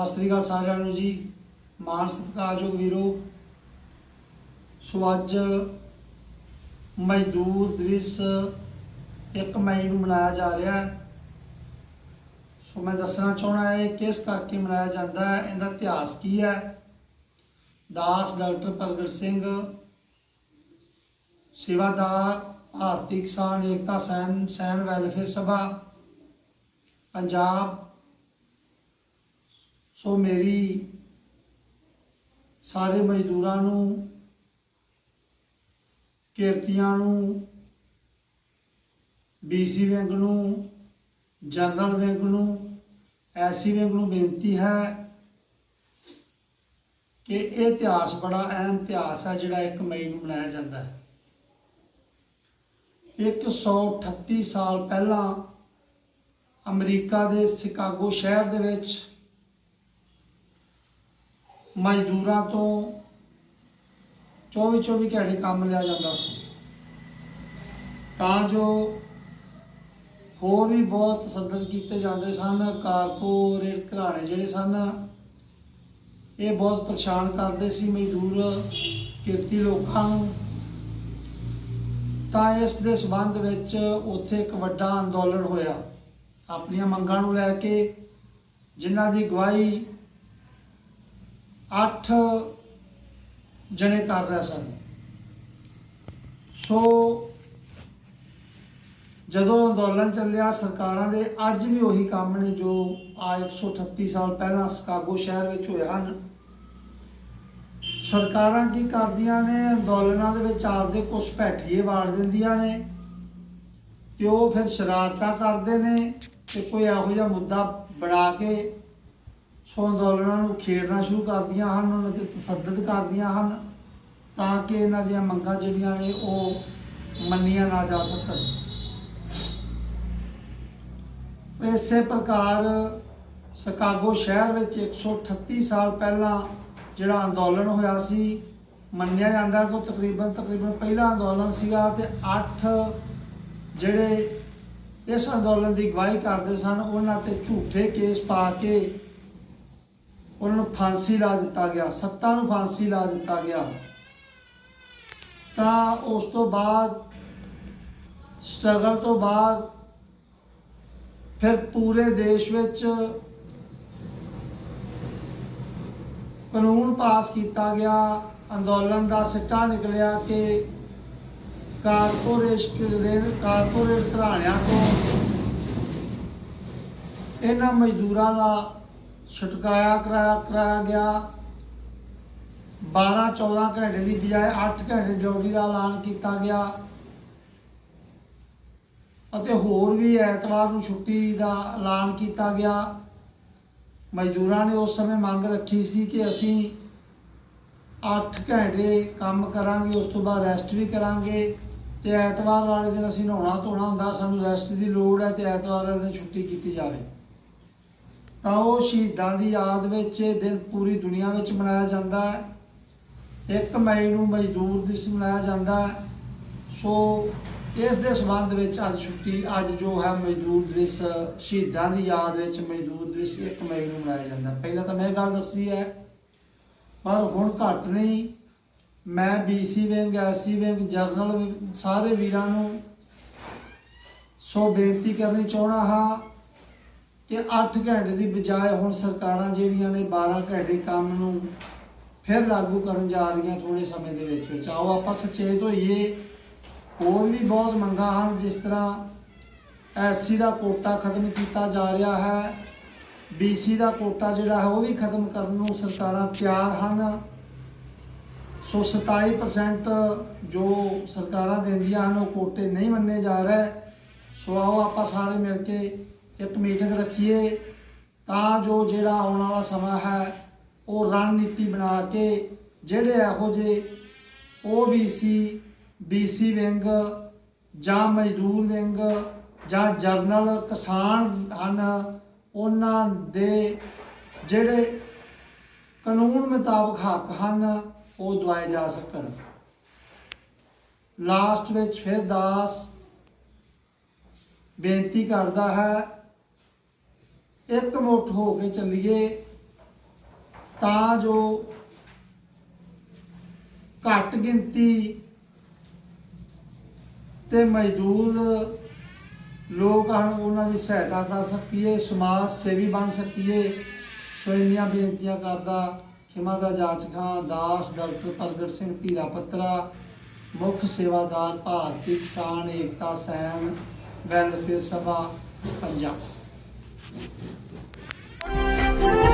ਸਤਿ ਸ੍ਰੀ ਅਕਾਲ ਸਾਰਿਆਂ ਨੂੰ ਜੀ। ਮਾਨ ਸਤਿਕਾਰਯੋਗ ਵੀਰੋ ਸੋ ਅੱਜ ਮਜ਼ਦੂਰ ਦਿਵਸ 1 ਮਈ ਨੂੰ ਮਨਾਇਆ ਜਾ ਰਿਹਾ ਹੈ। ਸੋ ਮੈਂ ਦੱਸਣਾ ਚਾਹਣਾ ਹੈ, ਕਿਸ ਕਰਕੇ ਮਨਾਇਆ ਜਾਂਦਾ ਹੈ, ਇਹਦਾ ਇਤਿਹਾਸ ਕੀ ਹੈ? ਦਾਸ ਡਾਕਟਰ ਪ੍ਰਗਟ ਸਿੰਘ, ਸੇਵਾਦਾਰ, ਭਾਰਤੀ ਕਿਸਾਨ ਏਕਤਾ ਸੈਨ ਸੈਨ ਵੈਲਫੇਅਰ ਸਭਾ, ਪੰਜਾਬ ਸੋ ਮੇਰੀ ਸਾਰੇ ਮਜ਼ਦੂਰਾਂ ਨੂੰ, ਕਿਰਤੀਆਂ ਨੂੰ ਬੀਸੀ ਬੈਂਕ ਨੂੰ, ਜਨਰਲ ਬੈਂਕ ਨੂੰ, ਐਸੀ ਬੈਂਕ ਨੂੰ ਬੇਨਤੀ ਹੈ ਕਿ ਇਹ ਇਤਿਹਾਸ ਬੜਾ ਅਹਿਮ ਇਤਿਹਾਸ ਹੈ ਜਿਹੜਾ 1 ਮਈ ਨੂੰ ਮਨਾਇਆ ਜਾਂਦਾ ਹੈ। 138 ਸਾਲ ਪਹਿਲਾਂ ਅਮਰੀਕਾ ਦੇ ਸ਼ਿਕਾਗੋ ਸ਼ਹਿਰ ਦੇ ਵਿੱਚ ਮਜ਼ਦੂਰਾਂ ਤੋਂ 24-24 ਘੰਟੇ ਕੰਮ ਲਿਆ ਜਾਂਦਾ ਸੀ। ਤਾਂ ਜੋ ਹੋਰ ਵੀ ਬਹੁਤ ਤਸੱਦਦ ਕੀਤੇ ਜਾਂਦੇ ਸਨ ਕਾਰਪੋਰੇਟ ਘਰਾਣੇ ਜਿਹੜੇ ਸਨ, ਇਹ ਬਹੁਤ ਪਰੇਸ਼ਾਨ ਕਰਦੇ ਸੀ ਮਜ਼ਦੂਰ, ਕਿਰਤੀ ਲੋਕਾਂ ਨੂੰ। ਤਾਂ ਇਸ ਦੇ ਸਬੰਧ ਵਿੱਚ ਉੱਥੇ ਇੱਕ ਵੱਡਾ ਅੰਦੋਲਨ ਹੋਇਆ। ਆਪਣੀਆਂ ਮੰਗਾਂ ਨੂੰ ਲੈ ਕੇ ਜਿਨ੍ਹਾਂ ਦੀ ਗਵਾਹੀ 8 ਜਣੇ ਕਰ ਰਹੇ ਸਨ। ਸੋ ਜਦੋਂ ਅੰਦੋਲਨ ਚੱਲਿਆ, ਸਰਕਾਰਾਂ ਦੇ ਅੱਜ ਵੀ ਉਹੀ ਕੰਮ ਨੇ ਜੋ ਆ 138 ਸਾਲ ਪਹਿਲਾਂ ਸ਼ਿਕਾਗੋ ਸ਼ਹਿਰ ਵਿੱਚ ਹੋਏ ਹਨ। ਸਰਕਾਰਾਂ ਕੀ ਕਰਦੀਆਂ ਨੇ? ਅੰਦੋਲਨਾਂ ਦੇ ਵਿੱਚ ਆਪਦੇ ਕੁਝ ਭੈਠੀਏ ਵਾੜ ਦਿੰਦੀਆਂ ਨੇ ਤੇ ਉਹ ਫਿਰ ਸ਼ਰਾਰਤਾਂ ਕਰਦੇ ਨੇ ਤੇ ਕੋਈ ਇਹੋ ਜਿਹਾ ਮੁੱਦਾ ਬਣਾ ਕੇ ਸੋ ਅੰਦੋਲਨਾਂ ਨੂੰ ਖੇਡਣਾ ਸ਼ੁਰੂ ਕਰਦੀਆਂ ਹਨ, ਉਹਨਾਂ ਤੇ ਤਸੱਦਦ ਕਰਦੀਆਂ ਹਨ, ਤਾਂ ਕਿ ਇਹਨਾਂ ਦੀਆਂ ਮੰਗਾਂ ਜਿਹੜੀਆਂ ਨੇ ਉਹ ਮੰਨੀਆਂ ਨਾ ਜਾ ਸਕਣ। ਇਸੇ ਪ੍ਰਕਾਰ ਸ਼ਿਕਾਗੋ ਸ਼ਹਿਰ ਵਿੱਚ 138 ਸਾਲ ਪਹਿਲਾਂ ਜਿਹੜਾ ਅੰਦੋਲਨ ਹੋਇਆ ਸੀ, ਮੰਨਿਆ ਜਾਂਦਾ ਕਿ ਉਹ ਤਕਰੀਬਨ ਤਕਰੀਬਨ ਪਹਿਲਾ ਅੰਦੋਲਨ ਸੀਗਾ ਤੇ 8 ਜਿਹੜੇ ਇਸ ਅੰਦੋਲਨ ਦੀ ਗਵਾਹੀ ਕਰਦੇ ਸਨ, ਉਹਨਾਂ ਤੇ ਝੂਠੇ ਕੇਸ ਪਾ ਕੇ ਉਹਨਾਂ ਨੂੰ ਫਾਂਸੀ ਲਾ ਦਿੱਤਾ ਗਿਆ, ਸੱਤਾਂ ਨੂੰ ਫਾਂਸੀ ਲਾ ਦਿੱਤਾ ਗਿਆ। ਤਾਂ ਉਸ ਤੋਂ ਬਾਅਦ, ਸਟਰਗਲ ਤੋਂ ਬਾਅਦ, ਫਿਰ ਪੂਰੇ ਦੇਸ਼ ਵਿੱਚ ਕਾਨੂੰਨ ਪਾਸ ਕੀਤਾ ਗਿਆ। ਅੰਦੋਲਨ ਦਾ ਸਿੱਟਾ ਨਿਕਲਿਆ ਕਿ ਕਾਰਪੋਰੇਸ਼ਨ ਕਾਰਪੋਰੇਟ ਘਰਾਣਿਆਂ ਤੋਂ ਇਹਨਾਂ ਮਜ਼ਦੂਰਾਂ ਦਾ ਛੁਟਕਾਇਆ ਕਰਾਇਆ ਕਰਾਇਆ ਗਿਆ। 12 14 ਘੰਟੇ ਦੀ ਬਜਾਏ 8 ਘੰਟੇ ਡਿਊਟੀ ਦਾ ਐਲਾਨ ਕੀਤਾ ਗਿਆ। ਅਤੇ ਹੋਰ ਵੀ ਐਤਵਾਰ ਨੂੰ ਛੁੱਟੀ ਦਾ ਐਲਾਨ ਕੀਤਾ ਗਿਆ। ਮਜ਼ਦੂਰਾਂ ਨੇ ਉਸ ਸਮੇਂ ਮੰਗ ਰੱਖੀ ਸੀ ਕਿ ਅਸੀਂ 8 ਘੰਟੇ ਕੰਮ ਕਰਾਂਗੇ, ਉਸ ਤੋਂ ਬਾਅਦ ਰੈਸਟ ਵੀ ਕਰਾਂਗੇ। ਤੇ ਐਤਵਾਰ ਵਾਲੇ ਦਿਨ ਅਸੀਂ ਨਹਾਉਣਾ ਧੋਣਾ ਹੁੰਦਾ, ਸਾਨੂੰ ਰੈਸਟ ਦੀ ਲੋੜ ਹੈ ਤੇ ਐਤਵਾਰ ਵਾਲੇ ਦਿਨ ਛੁੱਟੀ ਕੀਤੀ ਜਾਵੇ। ਤਾਂ ਉਹ ਸ਼ਹੀਦਾਂ ਦੀ ਯਾਦ ਵਿੱਚ ਇਹ ਦਿਨ ਪੂਰੀ ਦੁਨੀਆ ਵਿੱਚ ਮਨਾਇਆ ਜਾਂਦਾ ਹੈ। 1 ਮਈ ਨੂੰ ਮਜ਼ਦੂਰ ਦਿਵਸ ਮਨਾਇਆ ਜਾਂਦਾ ਹੈ। ਸੋ ਇਸ ਦੇ ਸੰਬੰਧ ਵਿੱਚ ਅੱਜ ਛੁੱਟੀ, ਅੱਜ ਜੋ ਹੈ ਮਜ਼ਦੂਰ ਦਿਵਸ, ਸ਼ਹੀਦਾਂ ਦੀ ਯਾਦ ਵਿੱਚ ਮਜ਼ਦੂਰ ਦਿਵਸ 1 ਮਈ ਨੂੰ ਮਨਾਇਆ ਜਾਂਦਾ ਪਹਿਲਾਂ ਤਾਂ ਮੈਂ ਗੱਲ ਦੱਸੀ ਹੈ, ਪਰ ਹੁਣ ਘੱਟ ਨਹੀਂ। ਮੈਂ BC wing SC wing general ਸਾਰੇ ਵੀਰਾਂ ਨੂੰ ਸੋ ਬੇਨਤੀ ਕਰਨੀ ਚਾਹਣਾ ਹਾਂ ਕਿ 8 ਘੰਟੇ ਦੀ ਬਜਾਏ ਹੁਣ ਸਰਕਾਰਾਂ ਜਿਹੜੀਆਂ ਨੇ 12 ਘੰਟੇ ਕੰਮ ਨੂੰ ਫਿਰ ਲਾਗੂ ਕਰਨ ਜਾ ਰਹੀਆਂ ਥੋੜੇ ਸਮੇਂ ਦੇ ਵਿੱਚ। ਵਿੱਚ ਆਓ, ਆਪਾਂ ਸੁਚੇਤ ਹੋਈਏ। ਹੋਰ ਵੀ ਬਹੁਤ ਮੰਗਾਂ ਹਨ, ਜਿਸ ਤਰ੍ਹਾਂ ਐਸਸੀ ਦਾ ਕੋਟਾ ਖਤਮ ਕੀਤਾ ਜਾ ਰਿਹਾ ਹੈ ਬੀਸੀ ਦਾ ਕੋਟਾ ਜਿਹੜਾ ਹੈ ਉਹ ਵੀ ਖਤਮ ਕਰਨ ਨੂੰ ਸਰਕਾਰਾਂ ਤਿਆਰ ਹਨ। ਸੋ 27% ਜੋ ਸਰਕਾਰਾਂ ਦਿੰਦੀਆਂ ਹਨ, ਉਹ ਕੋਟੇ ਨਹੀਂ ਮੰਨੇ ਜਾ ਰਹੇ। ਸੋ ਆਓ, ਆਪਾਂ ਸਾਰੇ ਮਿਲ ਕੇ ਇੱਕ ਮੀਟਿੰਗ ਰੱਖੀਏ, ਤਾਂ ਜੋ ਜਿਹੜਾ ਆਉਣ ਵਾਲਾ ਸਮਾਂ ਹੈ, ਉਹ ਰਣਨੀਤੀ ਬਣਾ ਕੇ ਜਿਹੜੇ ਇਹੋ ਜਿਹੇ ਓਬੀਸੀ ਬੀਸੀ ਵਿੰਗ ਜਾਂ ਮਜ਼ਦੂਰ ਵਿੰਗ ਜਾਂ ਜਰਨਲ ਕਿਸਾਨ ਹਨ, ਉਹਨਾਂ ਦੇ ਜਿਹੜੇ ਕਾਨੂੰਨ ਮੁਤਾਬਕ ਹੱਕ ਹਨ, ਉਹ ਦਵਾਏ ਜਾ ਸਕਣ। ਲਾਸਟ ਵਿੱਚ ਫਿਰ ਦਾਸ ਬੇਨਤੀ ਕਰਦਾ ਹੈ ਇੱਕ ਮੁੱਠ ਹੋ ਕੇ ਚੱਲੀਏ, ਤਾਂ ਜੋ ਘੱਟ ਗਿਣਤੀ ਤੇ ਮਜ਼ਦੂਰ ਲੋਕ ਹਨ, ਉਹਨਾਂ ਦੀ ਸਹਾਇਤਾ ਕਰ ਸਕੀਏ, ਸਮਾਜ ਸੇਵੀ ਬਣ ਸਕੀਏ। ਸੋ ਇੰਨੀਆਂ ਬੇਨਤੀਆਂ ਕਰਦਾ ਖਿਮਾ ਦਾ ਜਾਚ ਖਾਂ, ਦਾਸ ਡਾਕਟਰ ਪ੍ਰਗਟ ਸਿੰਘ ਧੀਰਾ ਪੱਤਰਾ, ਮੁੱਖ ਸੇਵਾਦਾਰ ਭਾਰਤੀ ਕਿਸਾਨ ਏਕਤਾ ਸੈਨ ਵੈਲਫੇਅਰ ਸਭਾ, ਪੰਜਾਬ। Bye.